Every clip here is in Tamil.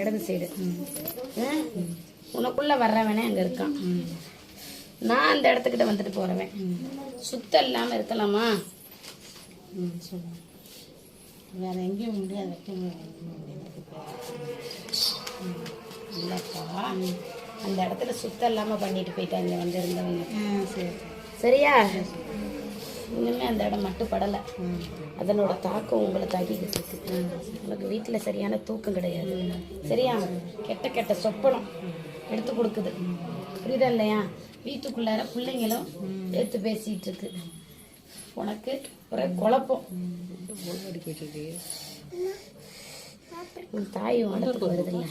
இடது சைடு. உனக்குள்ள வர்றவனே அங்க இருக்கான். நான் அந்த இடத்துக்கிட்ட வந்துட்டு போறவன். சுத்தம் இல்லாம இருக்கலாமா? ம் சொல்லுங்கள் வேறு எங்கேயும் முடியாது வைக்க முடியாது இல்லப்பா அந்த இடத்துல சுத்தம் இல்லாம பண்ணிட்டு போயிட்டாங்க வந்து இருந்தவங்க. ஆ சரி. சரியா? இன்னுமே அந்த இடம் மட்டுப்படலை ம் அதனோட தாக்கம் உங்களை தாக்கிக்கிட்டு இருக்கு. உனக்கு வீட்டில் சரியான தூக்கம் கிடையாது. சரியா? கெட்ட கெட்ட சொப்பனம் எடுத்து கொடுக்குது. புரியுதா இல்லையா? வீட்டுக்குள்ளார பிள்ளைங்களும் எடுத்து பேசிட்டு இருக்கு. உனக்கு ஒரே குழப்பம். உன் தாய் உன் இடத்துக்கு வருதுல்ல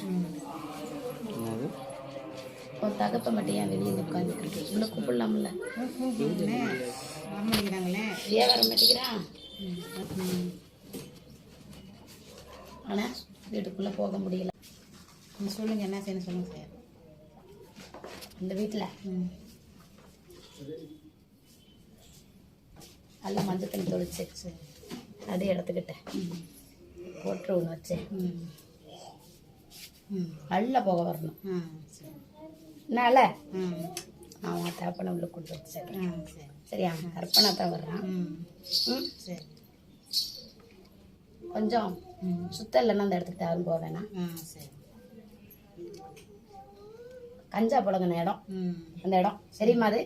உன் தகப்ப மட்டும் ஏன் வெளியே உட்காந்துக்கிட்டு உள்ள கூப்பிடலாம்ல. கூப்பிடுங்களே வர மாட்டேங்கிறாங்களே ஏன் வர மாட்டேங்கிறான் ஆனா வீட்டுக்குள்ள போக முடியல. ம் சொல்லுங்கள் என்ன செய்யணும் சொல்லுங்கள் சார். இந்த வீட்டில் ம். நல்ல மஞ்சள் தண்ணி தொளிச்சு அது இடத்துக்கிட்ட போட்டு ஒன்று வச்சு. நல்ல போக வரணும். ஆ ம் அவன் தேப்பனை உள்ள வச்சு ஆ சரி. சரியா? அர்ப்பணா தான் வர்றான். ம். சரி. கொஞ்சம் சுத்தம் இல்லைன்னா அந்த இடத்துக்கு யாரும் போக வேணாம். சரி. கஞ்சா புழங்கின இடம். ம். அந்த இடம். சரிம்மா அது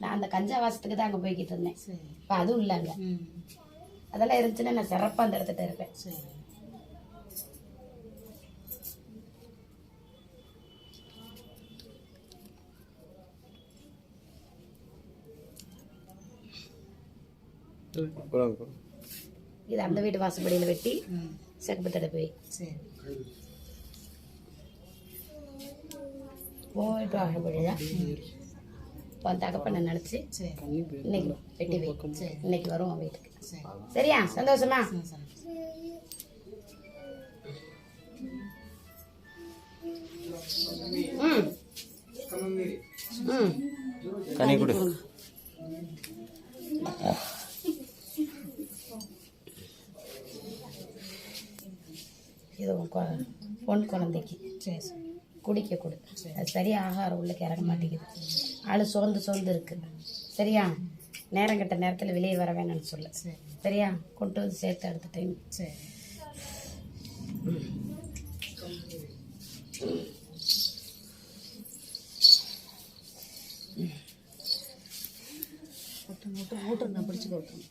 நான் அந்த கஞ்சா வாசத்துக்கு தான் அங்கே போய்கிட்டு இருந்தேன். இப்போ அதுவும் இல்லை அங்கே. ம். அதெல்லாம் இருந்துச்சுன்னா நான் சிறப்பாக அந்த இடத்துட்ட இருப்பேன் இது அந்த வீட்டு வாசப்படியில் வெட்டி செகப்பு தடை போய் சரி. போயிட்டு வாங்க பொழுதா உன் தகப்பனை நினச்சி சரி. இன்னைக்கு வெட்டி வை. இன்னைக்கு வரும் உன் வீட்டுக்கு. சரி. சரியா? சந்தோஷமா? ம் ம். கனி கொடு. இது பொன் குழந்தைக்கு. சரி சரி. குடிக்க கொடு. அது சரியா ஆகாரம் உள்ளுக்கு இறங்க மாட்டேங்குது. ஆள் சோர்ந்து சோர்ந்து இருக்கு. சரியா? நேரம் கெட்ட நேரத்தில் வெளியே வர வேணாம்னு சொல்லு. சரி. சரியா? கொண்டு வந்து சேர்த்து அடுத்த டைம் சரி. மூட்டை மூட்டை நான் பிடிச்சி கொடுத்தேன்